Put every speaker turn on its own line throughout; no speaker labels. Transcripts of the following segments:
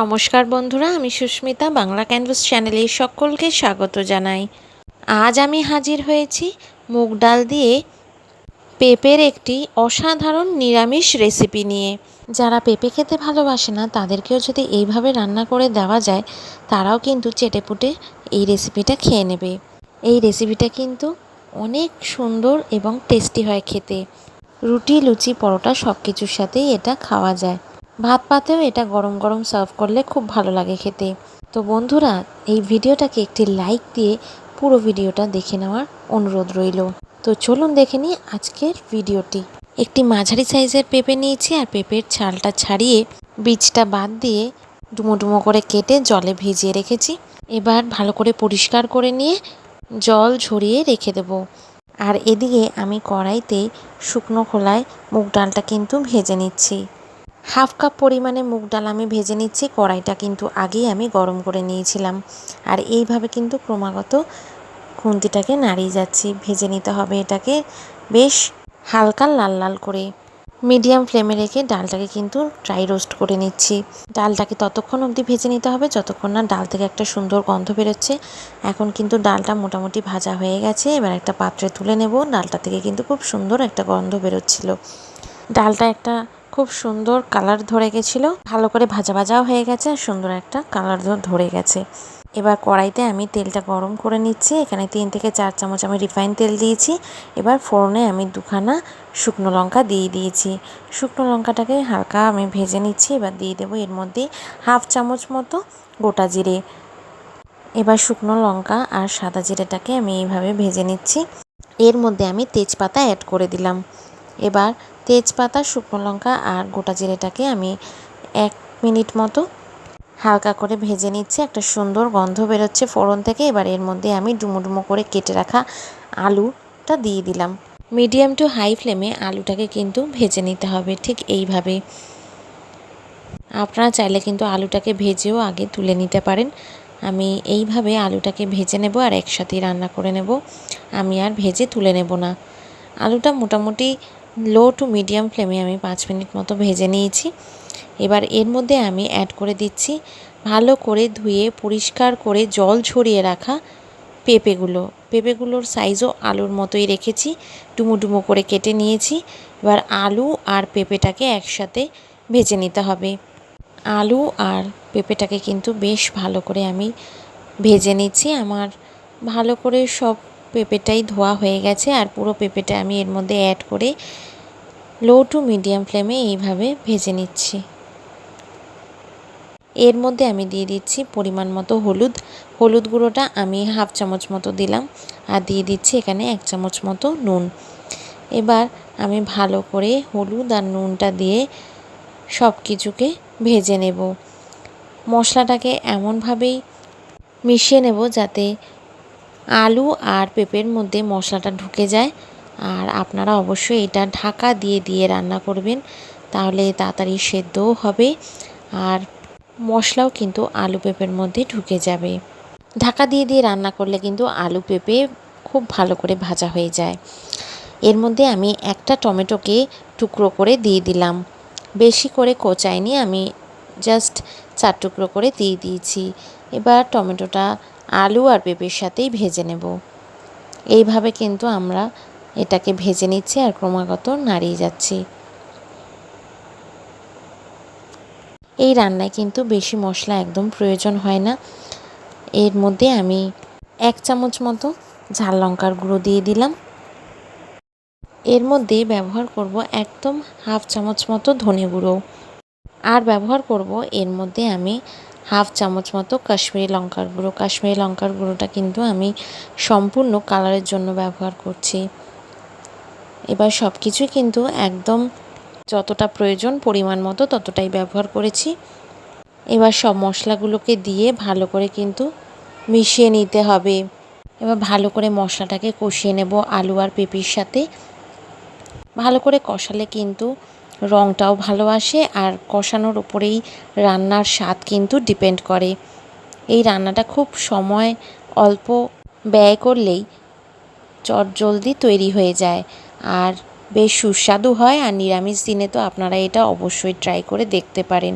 নমস্কার বন্ধুরা, আমি সুস্মিতা, বাংলা ক্যানভাস চ্যানেলে সকলকে স্বাগত জানাই। আজ আমি হাজির হয়েছি মুগ ডাল দিয়ে পেঁপের একটি অসাধারণ নিরামিষ রেসিপি নিয়ে। যারা পেঁপে খেতে ভালোবাসে না, তাদেরকেও যদি এইভাবে রান্না করে দেওয়া যায়, তারাও কিন্তু চেটেপুটে এই রেসিপিটা খেয়ে নেবে। এই রেসিপিটা কিন্তু অনেক সুন্দর এবং টেস্টি হয় খেতে। রুটি, লুচি, পরোটা সব কিছুর সাথেই এটা খাওয়া যায়। ভাত পাতেও এটা গরম গরম সার্ভ করলে খুব ভালো লাগে খেতে। তো বন্ধুরা, এই ভিডিওটাকে একটি লাইক দিয়ে পুরো ভিডিওটা দেখে নেওয়ার অনুরোধ রইল। তো চলুন দেখে নিই আজকের ভিডিওটি। একটি মাঝারি সাইজের পেঁপে নিয়েছি আর পেঁপের ছালটা ছাড়িয়ে বীজটা বাদ দিয়ে ডুমো ডুমো করে কেটে জলে ভিজিয়ে রেখেছি। এবার ভালো করে পরিষ্কার করে নিয়ে জল ঝরিয়ে রেখে দেব। আর এদিকে আমি কড়াইতে শুকনো খোলায় মুগ ডালটা কিন্তু ভেজে নিচ্ছি। হাফ কাপ পরিমাণে মুগ ডাল আমি ভেজে নিচ্ছি, কড়াইটা কিন্তু আগেই আমি গরম করে নিয়েছিলাম। আর এইভাবে কিন্তু ক্রমাগত খুন্তিটাকে নাড়িয়ে যাচ্ছি, ভেজে নিতে হবে এটাকে বেশ হালকা লাল লাল করে। মিডিয়াম ফ্লেমে রেখে ডালটাকে কিন্তু ড্রাই রোস্ট করে নিচ্ছি। ডালটাকে ততক্ষণ অবধি ভেজে নিতে হবে, যতক্ষণ না ডাল থেকে একটা সুন্দর গন্ধ বেরোচ্ছে। এখন কিন্তু ডালটা মোটামুটি ভাজা হয়ে গেছে, এবার একটা পাত্রে তুলে নেব। ডালটা থেকে কিন্তু খুব সুন্দর একটা গন্ধ বেরোচ্ছিল। ডালটা একটা খুব সুন্দর কালার ধরে গেছিল। ভালো করে ভাজা ভাজাও হয়ে গেছে আর সুন্দর একটা কালার ধরে গেছে। এবার কড়াইতে আমি তেলটা গরম করে নিচ্ছি। এখানে তিন থেকে চার চামচ আমি রিফাইন তেল দিয়েছি। এবার ফোড়নে আমি দুখানা শুকনো লঙ্কা দিয়ে দিয়েছি। শুকনো লঙ্কাটাকে হালকা আমি ভেজে নিচ্ছি। এবার দিয়ে দেবো এর মধ্যে হাফ চামচ মতো গোটা জিরে। এবার শুকনো লঙ্কা আর সাদা জিরেটাকে আমি এইভাবে ভেজে নিচ্ছি। এর মধ্যে আমি তেজপাতা অ্যাড করে দিলাম। এবার তেজপাতা, শুকনো লঙ্কা আর গোটা জিরেটাকে আমি এক মিনিট মতো হালকা করে ভেজে নিচ্ছি। একটা সুন্দর গন্ধ বেরোচ্ছে ফোড়ন থেকে। এবার এর মধ্যে আমি ডুমো ডুমো করে কেটে রাখা আলুটা দিয়ে দিলাম। মিডিয়াম টু হাই ফ্লেমে আলুটাকে কিন্তু ভেজে নিতে হবে, ঠিক এইভাবে। আপনারা চাইলে কিন্তু আলুটাকে ভেজেও আগে তুলে নিতে পারেন। আমি এইভাবে আলুটাকে ভেজে নেব আর একসাথেই রান্না করে নেব। আমি আর ভেজে তুলে নেব না। আলুটা মোটামুটি লো টু মিডিয়াম ফ্লেমে আমি পাঁচ মিনিট মতো ভেজে নিয়েছি। এবার এর মধ্যে আমি অ্যাড করে দিচ্ছি ভালো করে ধুয়ে, পরিষ্কার করে জল ছড়িয়ে রাখা পেঁপেগুলো। পেঁপেগুলোর সাইজও আলুর মতোই রেখেছি ডুমো ডুমো করে কেটে নিয়েছি। এবার আলু আর পেঁপেটাকে একসাথে ভেজে নিতে হবে। আলু আর পেঁপেটাকে কিন্তু বেশ ভালো করে আমি ভেজে নিচ্ছি। আমার ভালো করে সব পেঁপেটাই ধোয়া হয়ে গেছে আর পুরো পেঁপেটা আমি এর মধ্যে অ্যাড করে লো টু মিডিয়াম ফ্লেমে এইভাবে ভেজে নিচ্ছি। এর মধ্যে আমি দিয়ে দিচ্ছি পরিমাণ মতো হলুদ। হলুদ গুঁড়োটা আমি হাফ চামচ মতো দিলাম আর দিয়ে দিচ্ছি এখানে এক চামচ মতো নুন। এবার আমি ভালো করে হলুদ আর নুনটা দিয়ে সব কিছুকে ভেজে নেব। মশলাটাকে এমনভাবেই মিশিয়ে নেব যাতে আলু আর পেঁপের মধ্যে মশলাটা ঢুকে যায়। আর আপনারা অবশ্যই এটা ঢাকা দিয়ে দিয়ে রান্না করবেন। তাহলে তাড়াতাড়ি সেদ্ধও হবে। আর মশলাও কিন্তু আলু পেঁপের মধ্যে ঢুকে যাবে। ঢাকা দিয়ে দিয়ে রান্না করলে কিন্তু আলু পেঁপে খুব ভালো করে ভাজা হয়ে যায়। এর মধ্যে আমি একটা টমেটোকে টুকরো করে দিয়ে দিলাম। বেশি করে কোচাইনি, আমি জাস্ট চার টুকরো করে দিয়ে দিয়েছি। এবার টমেটোটা আলু আর পেঁপের সাথেই ভেজে নেব। এইভাবে কিন্তু আমরা এটাকে ভেজে নিচ্ছি আর ক্রমাগত নাড়িয়ে যাচ্ছি। এই রান্নায় কিন্তু বেশি মশলা একদম প্রয়োজন হয় না। এর মধ্যে আমি এক চামচ মতো ঝাল লঙ্কার গুঁড়ো দিয়ে দিলাম। এর মধ্যে ব্যবহার করব একদম হাফ চামচ মতো ধনে গুঁড়ো। আর ব্যবহার করব এর মধ্যে আমি হাফ চামচ মতো কাশ্মীরি লঙ্কার গুঁড়ো। কাশ্মীরি লঙ্কার গুঁড়োটা কিন্তু আমি সম্পূর্ণ কালারের জন্য ব্যবহার করছি। এবার সব কিছুই কিন্তু একদম যতটা প্রয়োজন পরিমাণ মতো ততটাই ব্যবহার করেছি। এবার সব মশলাগুলোকে দিয়ে ভালো করে কিন্তু মিশিয়ে নিতে হবে। এবার ভালো করে মশলাটাকে কষিয়ে নেব আলু আর পেঁপির সাথে। ভালো করে কষালে কিন্তু রঙটাও ভালো আসে আর কষানোর উপরেই রান্নার স্বাদ কিন্তু ডিপেন্ড করে। এই রান্নাটা খুব সময় অল্প ব্যয় করলেই চট জলদি তৈরি হয়ে যায় আর বেশ সুস্বাদু হয় আর নিরামিষ দিনে তো আপনারা এটা অবশ্যই ট্রাই করে দেখতে পারেন।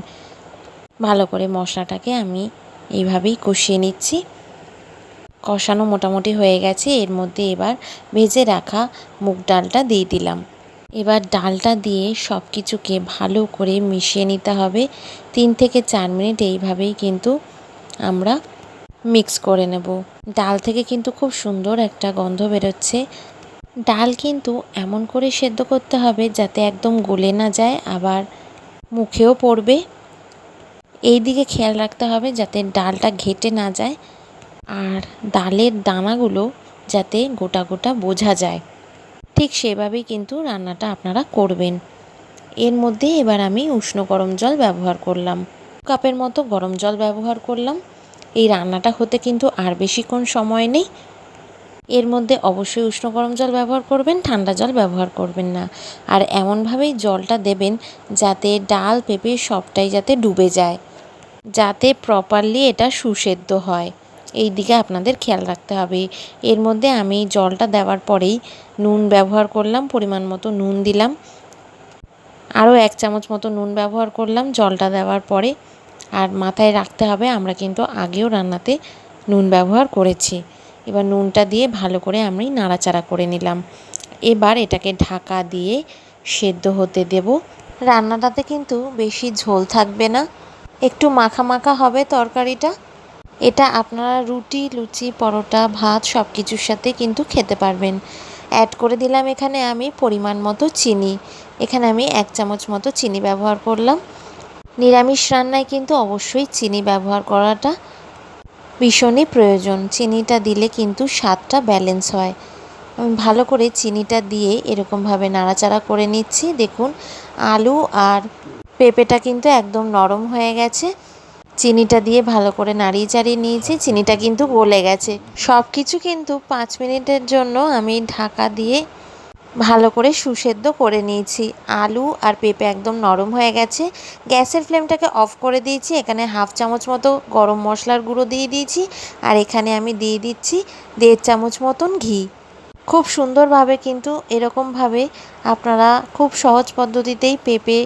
ভালো করে মশলাটাকে আমি এইভাবেই কষিয়ে নিচ্ছি। কষানো মোটামুটি হয়ে গেছে, এর মধ্যে এবার ভেজে রাখা মুগ ডালটা দিয়ে দিলাম। এবার ডালটা দিয়ে সব কিছুকে ভালো করে মিশিয়ে নিতে হবে। তিন থেকে চার মিনিট এইভাবেই কিন্তু আমরা মিক্স করে নেব। ডাল থেকে কিন্তু খুব সুন্দর একটা গন্ধ বেরোচ্ছে। ডাল কিন্তু এমন করে সেদ্ধ করতে হবে যাতে একদম গলে না যায়, আবার মুখেও পড়বে। এই দিকে খেয়াল রাখতে হবে যাতে ডালটা ঘেটে না যায়, আর ডালের দানাগুলো যাতে গোটা গোটা বোঝা যায়। ঠিক সেভাবেই কিন্তু রান্নাটা আপনারা করবেন। এর মধ্যে এবার আমি উষ্ণ গরম জল ব্যবহার করলাম। কাপের মতো গরম জল ব্যবহার করলাম। এই রান্নাটা হতে কিন্তু আর বেশিক্ষণ সময় নেই। এর মধ্যে অবশ্যই উষ্ণ গরম জল ব্যবহার করবেন, ঠান্ডা জল ব্যবহার করবেন না। আর এমনভাবেই জলটা দেবেন যাতে ডাল, পেঁপে সবটাই যাতে ডুবে যায়। যাতে প্রপারলি এটা সুসেদ্ধ হয়। এই দিকে আপনাদের খেয়াল রাখতে হবে। এর মধ্যে আমি জলটা দেওয়ার পরেই নুন ব্যবহার করলাম, পরিমাণ মতো নুন দিলাম। আরও এক চামচ মতো নুন ব্যবহার করলাম জলটা দেওয়ার পরে। আর মাথায় রাখতে হবে, আমরা কিন্তু আগেও রান্নাতে নুন ব্যবহার করেছি। এবার নুনটা দিয়ে ভালো করে আমি নাড়াচাড়া করে নিলাম। এবার এটাকে ঢাকা দিয়ে সেদ্ধ হতে দেব। রান্নাটাতে কিন্তু বেশি ঝোল থাকবে না। একটু মাখা মাখা হবে তরকারিটা। এটা আপনারা রুটি, লুচি, পরোটা, ভাত সব কিছুর সাথে কিন্তু খেতে পারবেন। অ্যাড করে দিলাম এখানে আমি পরিমাণ মতো চিনি। এখানে আমি এক চামচ মতো চিনি ব্যবহার করলাম। নিরামিষ রান্নায় কিন্তু অবশ্যই চিনি ব্যবহার করাটা ভীষণই প্রয়োজন। চিনিটা দিলে কিন্তু স্বাদটা ব্যালেন্স হয়। আমি ভালো করে চিনিটা দিয়ে এরকমভাবে নাড়াচাড়া করে নিচ্ছি। দেখুন, আলু আর পেঁপেটা কিন্তু একদম নরম হয়ে গেছে। চিনিটা দিয়ে ভালো করে নাড়িয়ে চাড়িয়ে নিয়েছি, চিনিটা কিন্তু গলে গেছে। সব কিছু কিন্তু পাঁচ মিনিটের জন্য আমি ঢাকা দিয়ে ভালো করে সুসেদ্ধ করে নিয়েছি। আলু আর পেঁপে একদম নরম হয়ে গেছে। গ্যাসের ফ্লেমটাকে অফ করে দিয়েছি, এখানে হাফ চামচ মতো গরম মশলার গুঁড়ো দিয়ে দিয়েছি আর এখানে আমি দিয়ে দিচ্ছি দেড় চামচ মতন ঘি। খুব সুন্দরভাবে কিন্তু এরকমভাবে আপনারা খুব সহজ পদ্ধতিতেই পেঁপে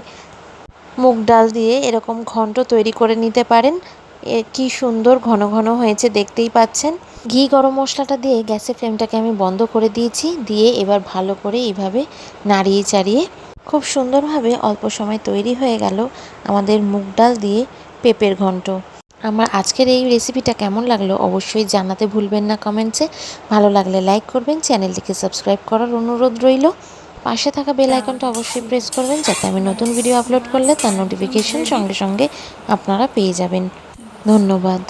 মুগ ডাল দিয়ে এরকম ঘন্ট তৈরি করে নিতে পারেন। কি সুন্দর ঘন ঘন হয়েছে, দেখতেই পাচ্ছেন। ঘি গরম মশলাটা দিয়ে গ্যাসের ফ্লেমটাকে আমি বন্ধ করে দিয়েছি, দিয়ে এবার ভালো করে এইভাবে নাড়িয়ে চাড়িয়ে খুব সুন্দরভাবে অল্প সময় তৈরি হয়ে গেল আমাদের মুগ ডাল দিয়ে পেঁপের ঘন্ট। আমার আজকের এই রেসিপিটা কেমন লাগল অবশ্যই জানাতে ভুলবেন না কমেন্টসে। ভালো লাগলে লাইক করবেন, চ্যানেলটিকে সাবস্ক্রাইব করার অনুরোধ রইল। পাশে থাকা বেল আইকনটা অবশ্যই প্রেস করবেন যাতে আমি নতুন ভিডিও আপলোড করলে তার নোটিফিকেশন সঙ্গে সঙ্গে আপনারা পেয়ে যাবেন। ধন্যবাদ।